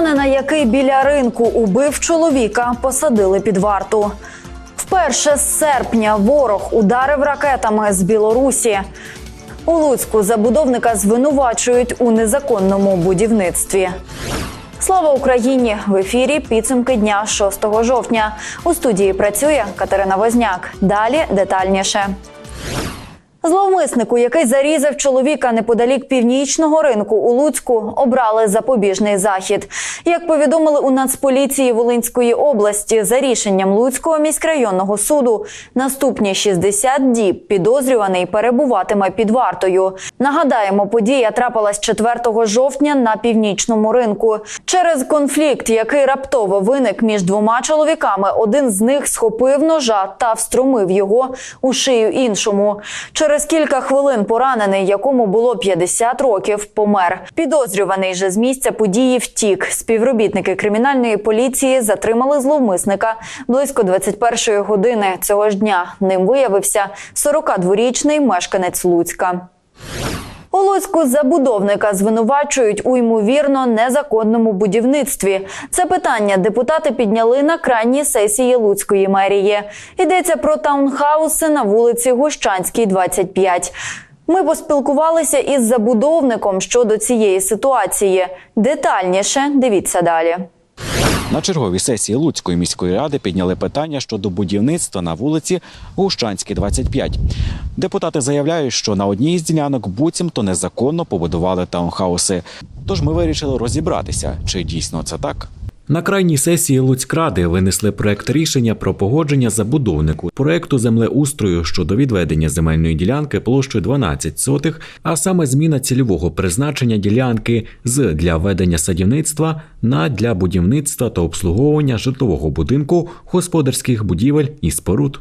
Лучанина, який біля ринку убив чоловіка, посадили під варту. Вперше з серпня ворог ударив ракетами з Білорусі. У Луцьку забудовника звинувачують у незаконному будівництві. Слава Україні! В ефірі підсумки дня 6 жовтня. У студії працює Катерина Возняк. Далі детальніше. Зловмиснику, який зарізав чоловіка неподалік північного ринку у Луцьку, обрали запобіжний захід. Як повідомили у Нацполіції Волинської області, за рішенням Луцького міськрайонного суду, наступні 60 діб підозрюваний перебуватиме під вартою. Нагадаємо, подія трапилась 4 жовтня на північному ринку. Через конфлікт, який раптово виник між двома чоловіками, один з них схопив ножа та встромив його у шию іншому. Через кілька хвилин поранений, якому було 50 років, помер. Підозрюваний же з місця події втік. Співробітники кримінальної поліції затримали зловмисника близько 21-ї години цього ж дня. Ним виявився 42-річний мешканець Луцька. У Луцьку забудовника звинувачують у ймовірно незаконному будівництві. Це питання депутати підняли на крайній сесії Луцької мерії. Йдеться про таунхауси на вулиці Гущанській, 25. Ми поспілкувалися із забудовником щодо цієї ситуації. Детальніше дивіться далі. На черговій сесії Луцької міської ради підняли питання щодо будівництва на вулиці Гущанській, 25. Депутати заявляють, що на одній із ділянок буцімто незаконно побудували таунхауси. Тож ми вирішили розібратися, чи дійсно це так. На крайній сесії Луцькради винесли проект рішення про погодження забудовнику проекту землеустрою щодо відведення земельної ділянки площею 12 сотих, а саме зміна цільового призначення ділянки з для ведення садівництва на для будівництва та обслуговування житлового будинку, господарських будівель і споруд.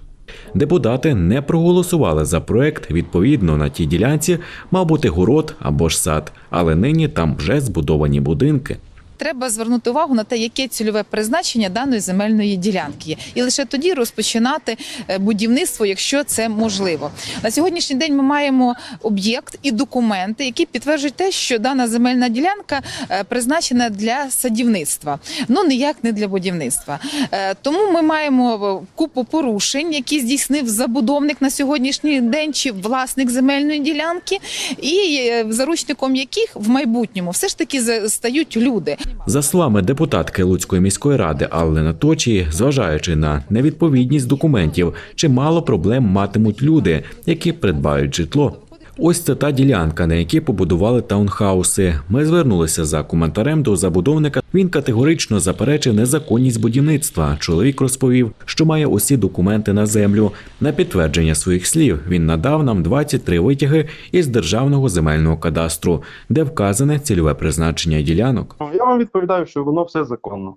Депутати не проголосували за проект. Відповідно, на тій ділянці мав бути город або ж сад, але нині там вже збудовані будинки. Треба звернути увагу на те, яке цільове призначення даної земельної ділянки є, і лише тоді розпочинати е, будівництво, якщо це можливо. На сьогоднішній день ми маємо об'єкт і документи, які підтверджують те, що дана земельна ділянка е, призначена для садівництва, ну ніяк не для будівництва. Е, Тому ми маємо купу порушень, які здійснив забудовник на сьогоднішній день чи власник земельної ділянки, і заручником яких в майбутньому все ж таки стають люди. За словами депутатки Луцької міської ради Алли Наточії, зважаючи на невідповідність документів, чимало проблем матимуть люди, які придбають житло. Ось це та ділянка, на якій побудували таунхауси. Ми звернулися за коментарем до забудовника. Він категорично заперечив незаконність будівництва. Чоловік розповів, що має усі документи на землю. На підтвердження своїх слів він надав нам 23 витяги із державного земельного кадастру, де вказане цільове призначення ділянок. Я вам відповідаю, що воно все законно.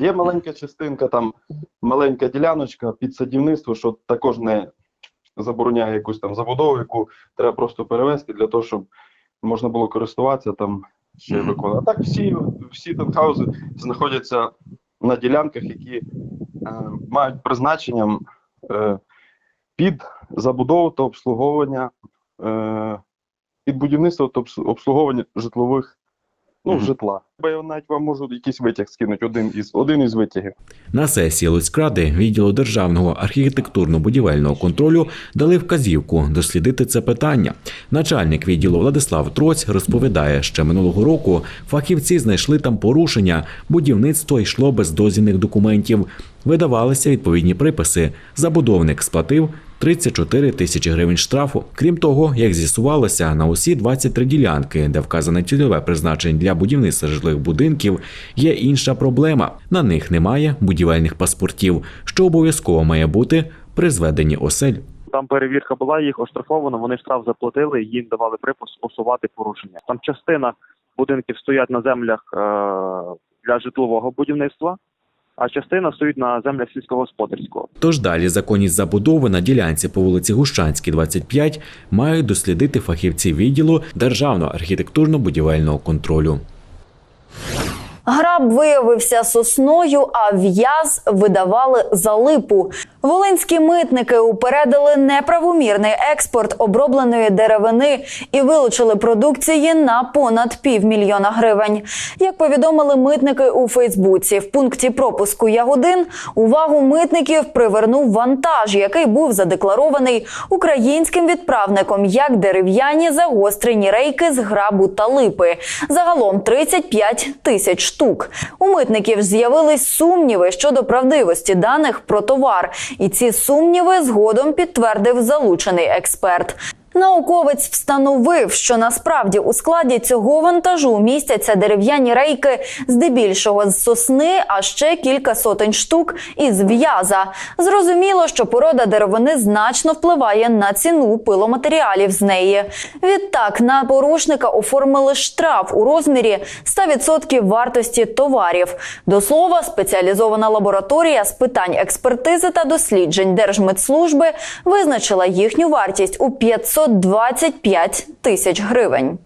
Є маленька частинка, там маленька діляночка під садівництво, що також не забороняє якусь там забудову, яку треба просто перевести для того, щоб можна було користуватися там ще виконувати. А так всі, всі танхаузи знаходяться на ділянках, які е, мають призначенням е, під забудову та обслуговування, е, під будівництво та обслуговування житлових. Ну, Мгм. житла. Я навіть вам можу якийсь витяг скинути, один із один із витягів. На сесії Луцькради відділу державного архітектурно-будівельного контролю дали вказівку дослідити це питання. Начальник відділу Владислав Троць розповідає, що минулого року фахівці знайшли там порушення. Будівництво йшло без дозвільних документів. Видавалися відповідні приписи. Забудовник сплатив 34 тисячі гривень штрафу. Крім того, як з'ясувалося, на усі 23 ділянки, де вказане цільове призначення для будівництва житлових будинків, є інша проблема. На них немає будівельних паспортів, що обов'язково має бути при зведенні осель. Там перевірка була, їх оштрафовано, вони штраф заплатили, їм давали припис усувати порушення. Там частина будинків стоять на землях е, для житлового будівництва, а частина стоїть на землях сільськогосподарського. Тож далі законність забудови на ділянці по вулиці Гущанській, 25, мають дослідити фахівці відділу Державного архітектурно-будівельного контролю. Граб виявився сосною, а в'яз видавали за липу. Волинські митники упередили неправомірний експорт обробленої деревини і вилучили продукції на понад півмільйона гривень. Як повідомили митники у Фейсбуці, в пункті пропуску Ягодин увагу митників привернув вантаж, який був задекларований українським відправником як дерев'яні загострені рейки з грабу та липи. Загалом 35 тисяч штук. У митників з'явились сумніви щодо правдивості даних про товар, і ці сумніви згодом підтвердив залучений експерт. Науковець встановив, що насправді у складі цього вантажу містяться дерев'яні рейки здебільшого з сосни, а ще кілька сотень штук із в'яза. Зрозуміло, що порода деревини значно впливає на ціну пиломатеріалів з неї. Відтак на порушника оформили штраф у розмірі 100% вартості товарів. До слова, спеціалізована лабораторія з питань експертизи та досліджень Держмитслужби визначила їхню вартість у 525 тисяч гривень.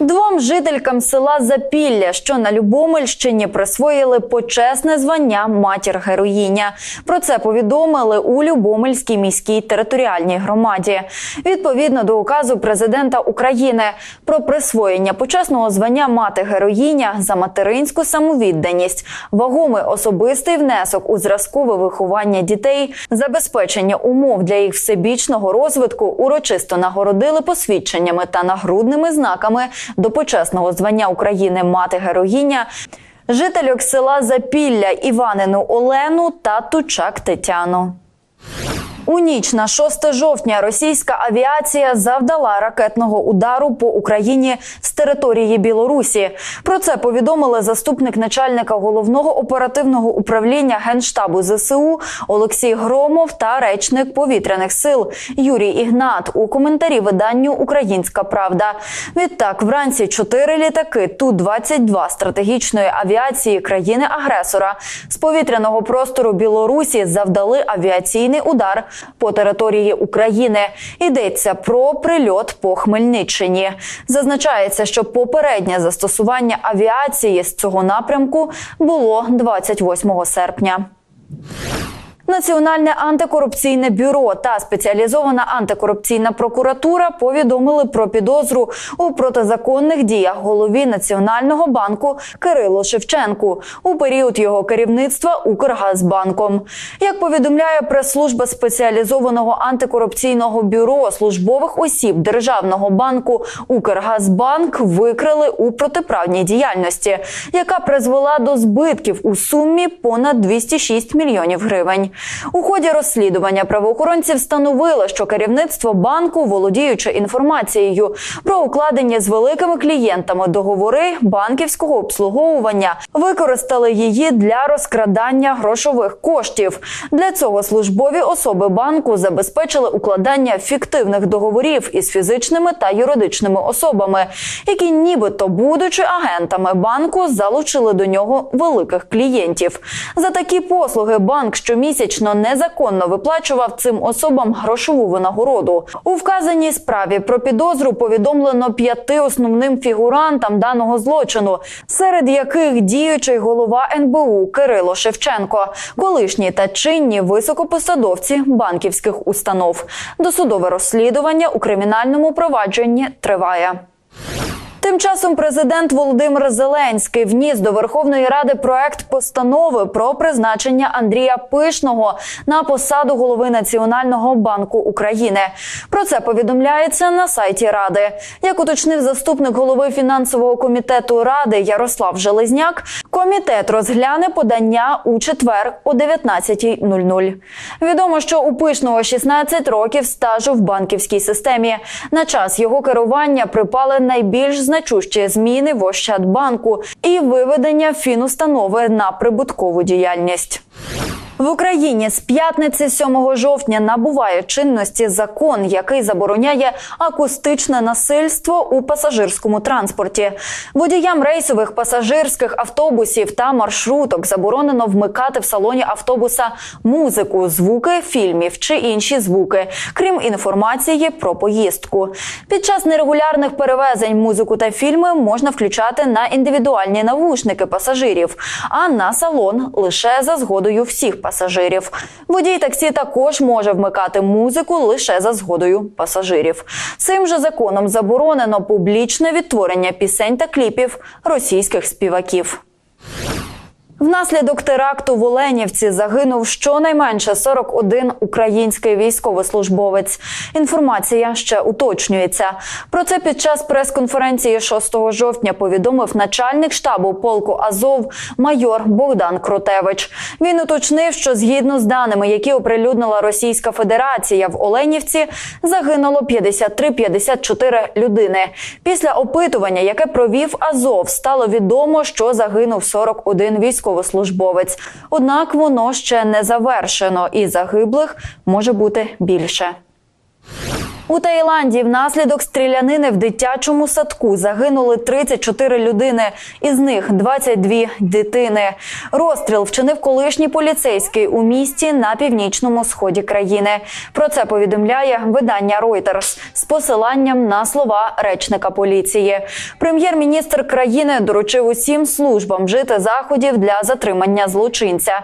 Двом жителькам села Запілля, що на Любомельщині, присвоїли почесне звання матір героїня. Про це повідомили у Любомельській міській територіальній громаді. Відповідно до указу президента України про присвоєння почесного звання мати героїня за материнську самовідданість, вагомий особистий внесок у зразкове виховання дітей, забезпечення умов для їх всебічного розвитку урочисто нагородили посвідченнями та нагрудними знаками до почесного звання України мати героїня. Жительок села Запілля Іванину Олену та Тучак Тетяну. У ніч на 6 жовтня російська авіація завдала ракетного удару по Україні з території Білорусі. Про це повідомили заступник начальника головного оперативного управління генштабу ЗСУ Олексій Громов та речник повітряних сил Юрій Ігнат у коментарі виданню Українська Правда. Відтак, вранці чотири літаки ту 22 стратегічної авіації країни-агресора з повітряного простору Білорусі завдали авіаційний удар по території України. Йдеться про прильот по Хмельниччині. Зазначається, що попереднє застосування авіації з цього напрямку було 28 серпня. Національне антикорупційне бюро та спеціалізована антикорупційна прокуратура повідомили про підозру у протизаконних діях голові Національного банку Кирилу Шевченку у період його керівництва Укргазбанком. Як повідомляє прес-служба спеціалізованого антикорупційного бюро службових осіб державного банку Укргазбанк викрили у протиправній діяльності, яка призвела до збитків у сумі понад 206 мільйонів гривень. У ході розслідування правоохоронці встановили, що керівництво банку, володіючи інформацією про укладення з великими клієнтами договори банківського обслуговування, використали її для розкрадання грошових коштів. Для цього службові особи банку забезпечили укладання фіктивних договорів із фізичними та юридичними особами, які, нібито будучи агентами банку, залучили до нього великих клієнтів. За такі послуги банк щомісяця щомісячно незаконно виплачував цим особам грошову винагороду. У вказаній справі про підозру повідомлено п'яти основним фігурантам даного злочину, серед яких діючий голова НБУ Кирило Шевченко, колишні та чинні високопосадовці банківських установ. Досудове розслідування у кримінальному провадженні триває. Тим часом президент Володимир Зеленський вніс до Верховної Ради проект постанови про призначення Андрія Пишного на посаду голови Національного банку України. Про це повідомляється на сайті Ради. Як уточнив заступник голови фінансового комітету Ради Ярослав Железняк, комітет розгляне подання у четвер о 19.00. Відомо, що у Пишного 16 років стажу в банківській системі. На час його керування припали найбільш значущі зміни в Ощадбанку і виведення фінустанови на прибуткову діяльність. В Україні з п'ятниці 7 жовтня набуває чинності закон, який забороняє акустичне насильство у пасажирському транспорті. Водіям рейсових пасажирських автобусів та маршруток заборонено вмикати в салоні автобуса музику, звуки фільмів чи інші звуки, крім інформації про поїздку. Під час нерегулярних перевезень музику та фільми можна включати на індивідуальні навушники пасажирів, а на салон лише за згодою всіх пасажирів. Водій таксі також може вмикати музику лише за згодою пасажирів. Цим же законом заборонено публічне відтворення пісень та кліпів російських співаків. Внаслідок теракту в Оленівці загинув щонайменше 41 український військовослужбовець. Інформація ще уточнюється. Про це під час прес-конференції 6 жовтня повідомив начальник штабу полку Азов майор Богдан Кротевич. Він уточнив, що згідно з даними, які оприлюднила Російська Федерація в Оленівці, загинуло 53-54 людини. Після опитування, яке провів Азов, стало відомо, що загинув 41 військовослужбовець. Однак воно ще не завершено, і загиблих може бути більше. У Таїланді внаслідок стрілянини в дитячому садку загинули 34 людини, із них 22 дитини. Розстріл вчинив колишній поліцейський у місті на північному сході країни. Про це повідомляє видання Reuters з посиланням на слова речника поліції. Прем'єр-міністр країни доручив усім службам вжити заходів для затримання злочинця.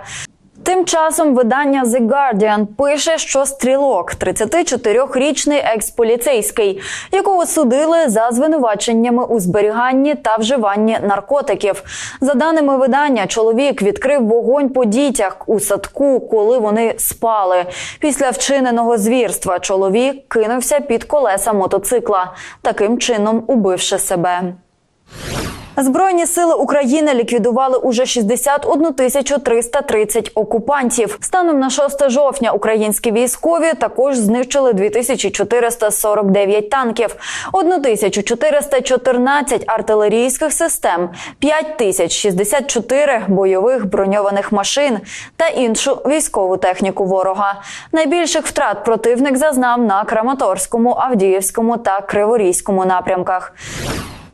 Тим часом видання The Guardian пише, що стрілок, 34-річний екс-поліцейський, якого судили за звинуваченнями у зберіганні та вживанні наркотиків. За даними видання, чоловік відкрив вогонь по дітях у садку, коли вони спали. Після вчиненого звірства чоловік кинувся під колеса мотоцикла, таким чином убивши себе. Збройні сили України ліквідували уже 61 тисячу 330 окупантів. Станом на 6 жовтня українські військові також знищили 2449 танків, 1414 артилерійських систем, 5064 бойових броньованих машин та іншу військову техніку ворога. Найбільших втрат противник зазнав на Краматорському, Авдіївському та Криворізькому напрямках.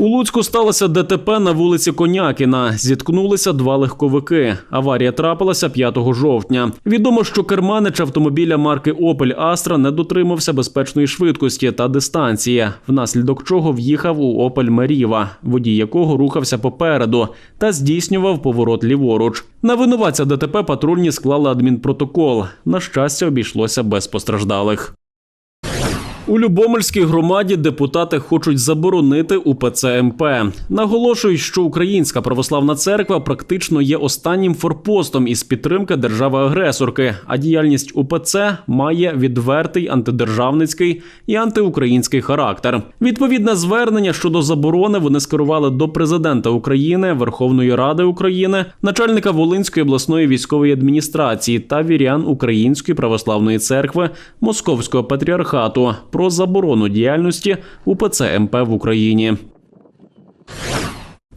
У Луцьку сталося ДТП на вулиці Конякіна. Зіткнулися два легковики. Аварія трапилася 5 жовтня. Відомо, що керманич автомобіля марки Opel Astra не дотримався безпечної швидкості та дистанції, внаслідок чого в'їхав у Opel Meriva, водій якого рухався попереду та здійснював поворот ліворуч. На винуватця ДТП патрульні склали адмінпротокол. На щастя, обійшлося без постраждалих. У Любомельській громаді депутати хочуть заборонити УПЦ МП. Наголошують, що Українська православна церква практично є останнім форпостом із підтримки держави-агресорки, а діяльність УПЦ має відвертий антидержавницький і антиукраїнський характер. Відповідне звернення щодо заборони вони скерували до президента України, Верховної Ради України, начальника Волинської обласної військової адміністрації та вірян Української православної церкви Московського патріархату про заборону діяльності УПЦ МП в Україні.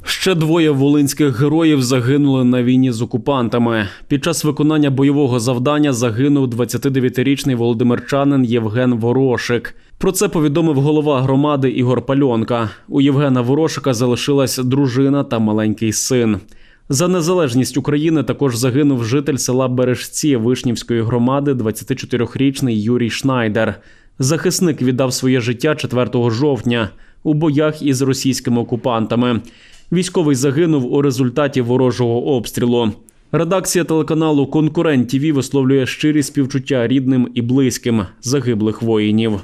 Ще двоє волинських героїв загинули на війні з окупантами. Під час виконання бойового завдання загинув 29-річний володимирчанин Євген Ворошик. Про це повідомив голова громади Ігор Пальонка. У Євгена Ворошика залишилась дружина та маленький син. За незалежність України також загинув житель села Бережці Вишнівської громади, 24-річний Юрій Шнайдер. Захисник віддав своє життя 4 жовтня у боях із російськими окупантами. Військовий загинув у результаті ворожого обстрілу. Редакція телеканалу Конкурент ТІВІ висловлює щирі співчуття рідним і близьким загиблих воїнів.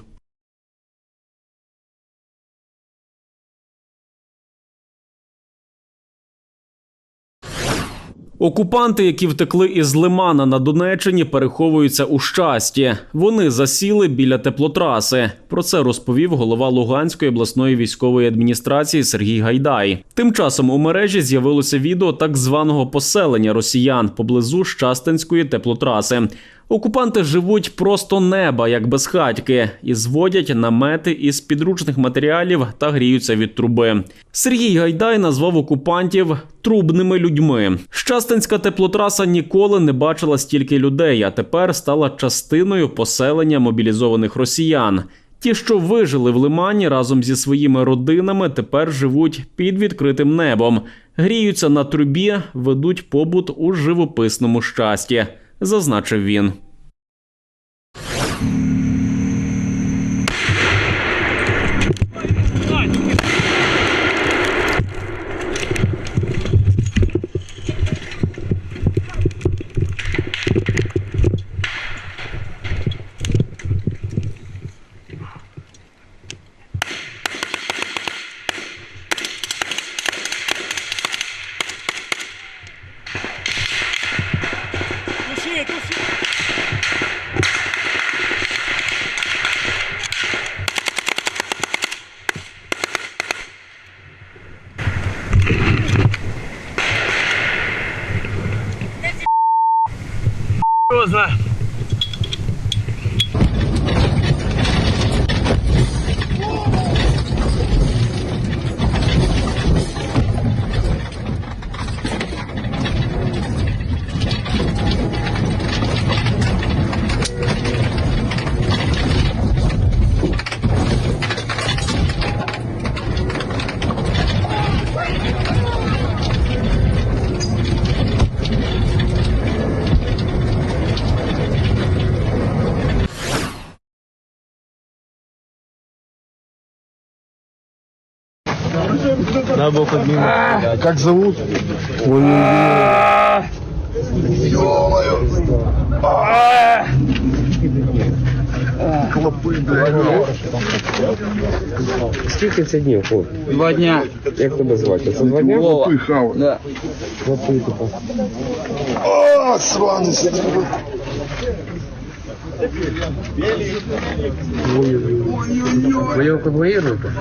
Окупанти, які втекли із Лимана на Донеччині, переховуються у щасті. Вони засіли біля теплотраси. Про це розповів голова Луганської обласної військової адміністрації Сергій Гайдай. Тим часом у мережі з'явилося відео так званого поселення росіян поблизу Щастинської теплотраси. Окупанти живуть просто неба, як безхатьки, і зводять намети із підручних матеріалів та гріються від труби. Сергій Гайдай назвав окупантів трубними людьми. Щастинська теплотраса ніколи не бачила стільки людей, а тепер стала частиною поселення мобілізованих росіян. Ті, що вижили в лимані разом зі своїми родинами, тепер живуть під відкритим небом, гріються на трубі, ведуть побут у живописному щасті, зазначив він. 不帅 Как зовут? Скільки це днів? Хлоп? Два дня. Як тебе звати? Це два дня? Клопы хавать. Да. О, сванцы. Ви його конвоїруєте?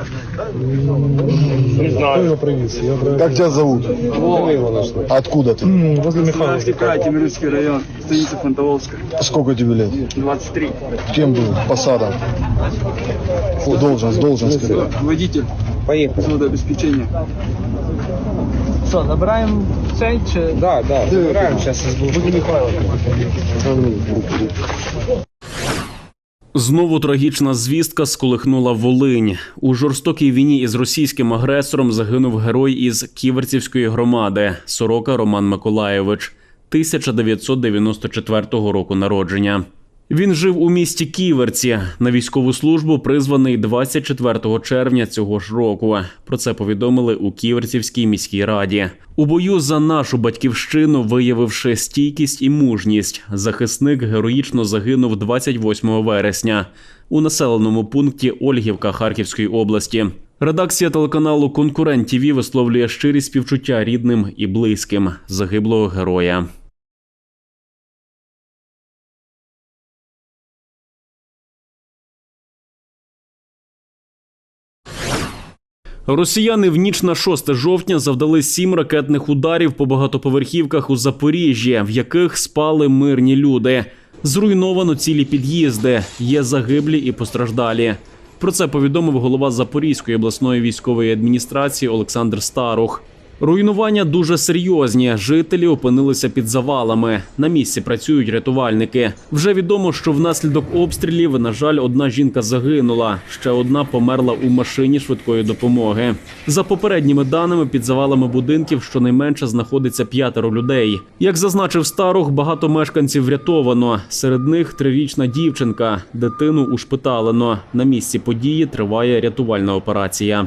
Кто его привез? Как тебя зовут? Ми його знайшли. Откуда ты? Возле Михайловки. Тимирский район, станица Фонтоволска. Сколько тебе лет? 23. Кем был? Посадом? Фу, Должность, должность. какая? Водитель. Поїхали. Водообеспечення. Що, набираємо цей чи... Да, да, набираємо. Зараз Михайловки. Знову трагічна звістка сколихнула Волинь. У жорстокій війні із російським агресором загинув герой із Ківерцівської громади Сорока Роман Миколаєвич, 1994 року народження. Він жив у місті Ківерці. На військову службу призваний 24 червня цього ж року. Про це повідомили у Ківерцівській міській раді. У бою за нашу батьківщину, виявивши стійкість і мужність, захисник героїчно загинув 28 вересня у населеному пункті Ольгівка Харківської області. Редакція телеканалу Конкурент ТІВІ висловлює щирі співчуття рідним і близьким загиблого героя. Росіяни в ніч на 6 жовтня завдали сім ракетних ударів по багатоповерхівках у Запоріжжі, в яких спали мирні люди. Зруйновано цілі під'їзди, є загиблі і постраждалі. Про це повідомив голова Запорізької обласної військової адміністрації Олександр Старух. Руйнування дуже серйозні. Жителі опинилися під завалами. На місці працюють рятувальники. Вже відомо, що внаслідок обстрілів, на жаль, одна жінка загинула. Ще одна померла у машині швидкої допомоги. За попередніми даними, під завалами будинків щонайменше знаходиться п'ятеро людей. Як зазначив Старух, багато мешканців врятовано. Серед них трирічна дівчинка. Дитину ушпиталено. На місці події триває рятувальна операція.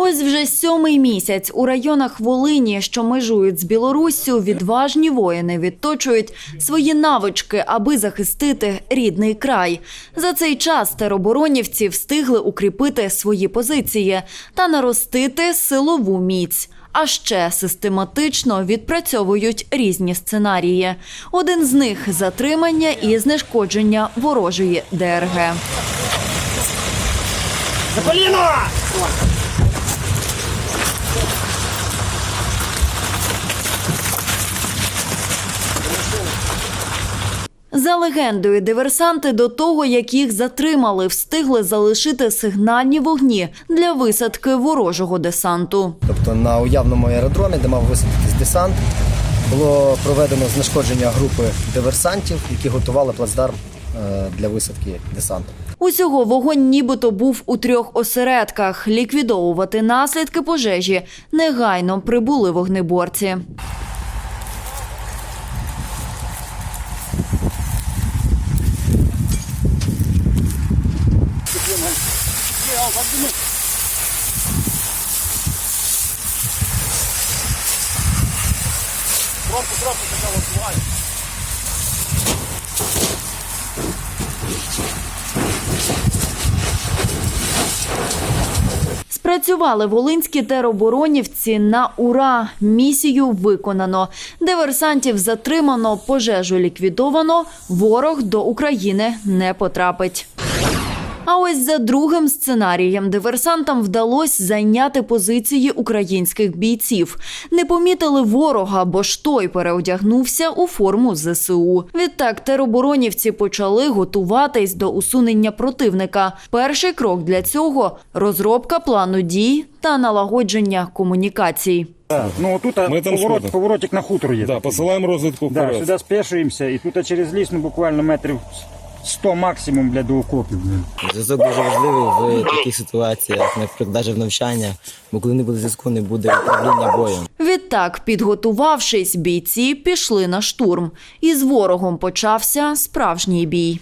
Ось вже сьомий місяць у районах Волині, що межують з Білоруссю, відважні воїни відточують свої навички, аби захистити рідний край. За цей час тероборонівці встигли укріпити свої позиції та наростити силову міць. А ще систематично відпрацьовують різні сценарії. Один з них затримання і знешкодження ворожої ДРГ. За легендою, диверсанти до того, як їх затримали, встигли залишити сигнальні вогні для висадки ворожого десанту. Тобто на уявному аеродромі, де мав висадитись десант, було проведено знешкодження групи диверсантів, які готували плацдарм е, для висадки десанту. Усього вогонь нібито був у трьох осередках. Ліквідовувати наслідки пожежі негайно прибули вогнеборці. Спрацювали волинські тероборонівці на ура. Місію виконано. Диверсантів затримано, пожежу ліквідовано. Ворог до України не потрапить. А ось за другим сценарієм диверсантам вдалося зайняти позиції українських бійців. Не помітили ворога, бо ж той переодягнувся у форму ЗСУ. Відтак тероборонівці почали готуватись до усунення противника. Перший крок для цього розробка плану дій та налагодження комунікацій. Ну тут Ми там поворот, поворотик на хутор є. Да, посилаємо розвідку Да, сюди спешуємося, і тут через ліс ну, буквально метрів 100 максимум для до окопів. Зв'язок дуже важливий в таких ситуаціях, наприклад, навіть в навчаннях, бо коли не буде зв'язку, не буде управління боєм. Відтак, підготувавшись, бійці пішли на штурм. І з ворогом почався справжній бій.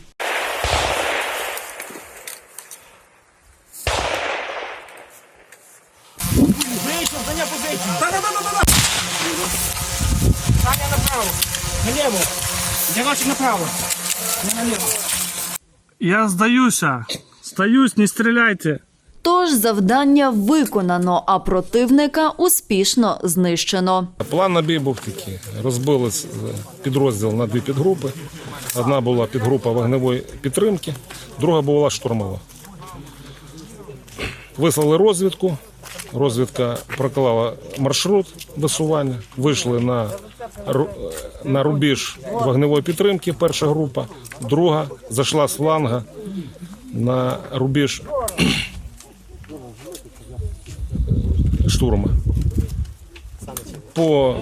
Я здаюся. Здаюсь, не стріляйте. Тож завдання виконано, а противника успішно знищено. План на бій був такий. Розбили підрозділ на дві підгрупи. Одна була підгрупа вогневої підтримки, друга була штурмова. Вислали розвідку. Розвідка проклала маршрут висування, вийшли на, на рубіж вогневої підтримки, перша група, друга зайшла з фланга на рубіж штурма. По,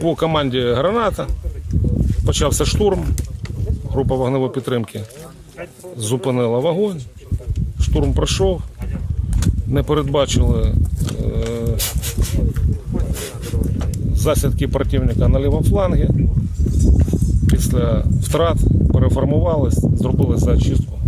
по команді граната почався штурм. Група вогневої підтримки зупинила вогонь. Штурм пройшов. Не передбачили е, засідки противника на лівому флангі. Після втрат переформувались, зробили зачистку.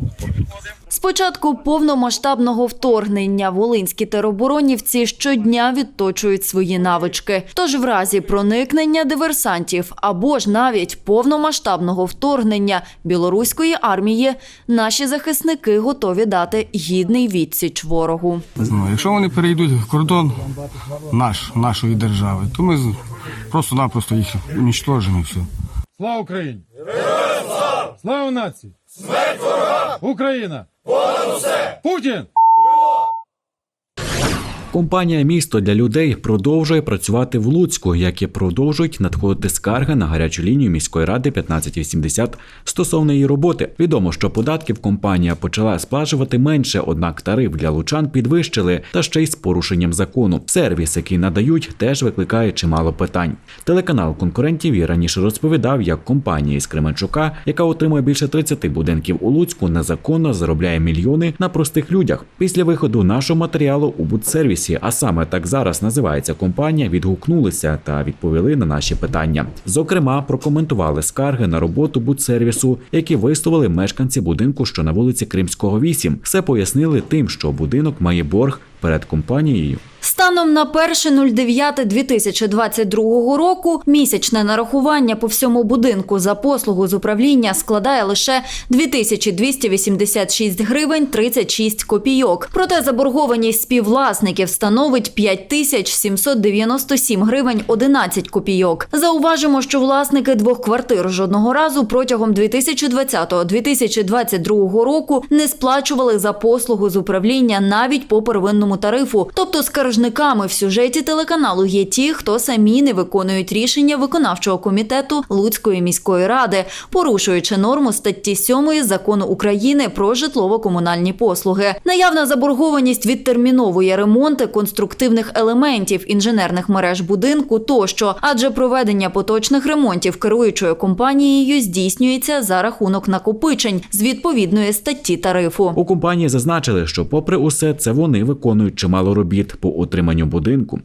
З початку повномасштабного вторгнення волинські тероборонівці щодня відточують свої навички. Тож в разі проникнення диверсантів або ж навіть повномасштабного вторгнення білоруської армії наші захисники готові дати гідний відсіч ворогу. Ну, якщо вони перейдуть в кордон наш, нашої держави, то ми просто-напросто їх унічтожимо все. Слава Україні! Слава нації! Смерть ворога! Україна! Понад усе! Путін! Компанія Місто для людей продовжує працювати в Луцьку, як і продовжують надходити скарги на гарячу лінію міської ради 1580 стосовно її роботи. Відомо, що податків компанія почала сплачувати менше, однак тариф для лучан підвищили та ще й з порушенням закону. Сервіс, який надають, теж викликає чимало питань. Телеканал конкурентів і раніше розповідав, як компанія із Кременчука, яка отримує більше 30 будинків у Луцьку, незаконно заробляє мільйони на простих людях. Після виходу нашого матеріалу у Будсервісі, а саме так зараз називається компанія, відгукнулися та відповіли на наші питання. Зокрема, прокоментували скарги на роботу Будсервісу, які висловили мешканці будинку, що на вулиці Кримського 8. Все пояснили тим, що будинок має борг перед компанією. Станом на 1.09.2022 року місячне нарахування по всьому будинку за послугу з управління складає лише 2286 гривень 36 копійок. Проте заборгованість співвласників становить 5797 гривень 11 копійок. Зауважимо, що власники двох квартир жодного разу протягом 2020-2022 року не сплачували за послугу з управління навіть по первинному тарифу. Тобто скаржниками в сюжеті телеканалу є ті, хто самі не виконують рішення виконавчого комітету Луцької міської ради, порушуючи норму статті 7 закону України про житлово-комунальні послуги. Наявна заборгованість відтерміновує ремонти конструктивних елементів інженерних мереж будинку тощо, адже проведення поточних ремонтів керуючою компанією здійснюється за рахунок накопичень з відповідної статті тарифу. У компанії зазначили, що, попри усе, це вони виконують чимало робіт по утриманню будинку.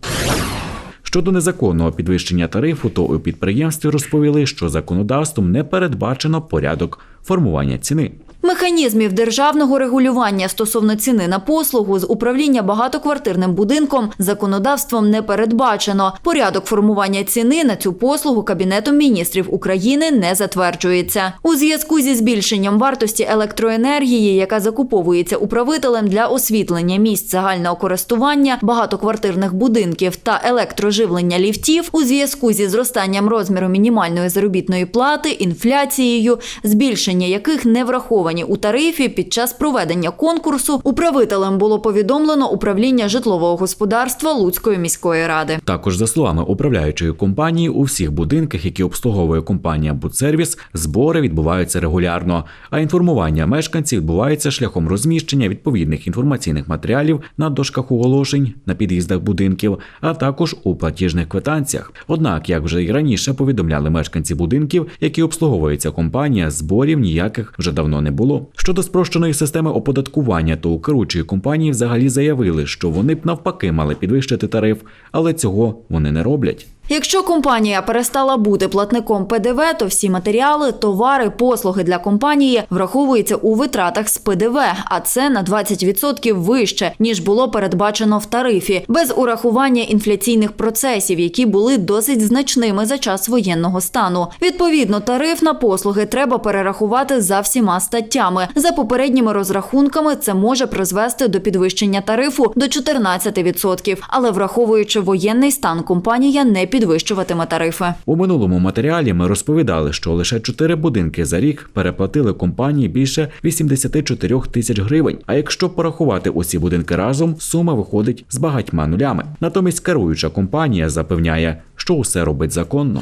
Щодо незаконного підвищення тарифу, то у підприємстві розповіли, що законодавством не передбачено порядок формування ціни. Механізмів державного регулювання стосовно ціни на послугу з управління багатоквартирним будинком законодавством не передбачено. Порядок формування ціни на цю послугу Кабінетом міністрів України не затверджується. У зв'язку зі збільшенням вартості електроенергії, яка закуповується управителем для освітлення місць загального користування багатоквартирних будинків та електроживлення ліфтів, у зв'язку зі зростанням розміру мінімальної заробітної плати, інфляцією, збільшення яких не враховані враховані у тарифі під час проведення конкурсу, управителем було повідомлено управління житлового господарства Луцької міської ради. Також за словами управляючої компанії, у всіх будинках, які обслуговує компанія Будсервіс, збори відбуваються регулярно, а інформування мешканців відбувається шляхом розміщення відповідних інформаційних матеріалів на дошках оголошень на під'їздах будинків, а також у платіжних квитанціях. Однак, як вже і раніше повідомляли мешканці будинків, які обслуговується компанія, зборів ніяких вже давно не було. Щодо спрощеної системи оподаткування, то у керуючої компанії взагалі заявили, що вони б навпаки мали підвищити тариф, але цього вони не роблять. Якщо компанія перестала бути платником ПДВ, то всі матеріали, товари, послуги для компанії враховуються у витратах з ПДВ, а це на 20% вище ніж було передбачено в тарифі, без урахування інфляційних процесів, які були досить значними за час воєнного стану. Відповідно, тариф на послуги треба перерахувати за всіма статтями. За попередніми розрахунками, це може призвести до підвищення тарифу до 14%. Але враховуючи воєнний стан, компанія не підвищуватиме тарифи. У минулому матеріалі ми розповідали, що лише чотири будинки за рік переплатили компанії більше 84 тисяч гривень. А якщо порахувати усі будинки разом, сума виходить з багатьма нулями. Натомість керуюча компанія запевняє, що усе робить законно.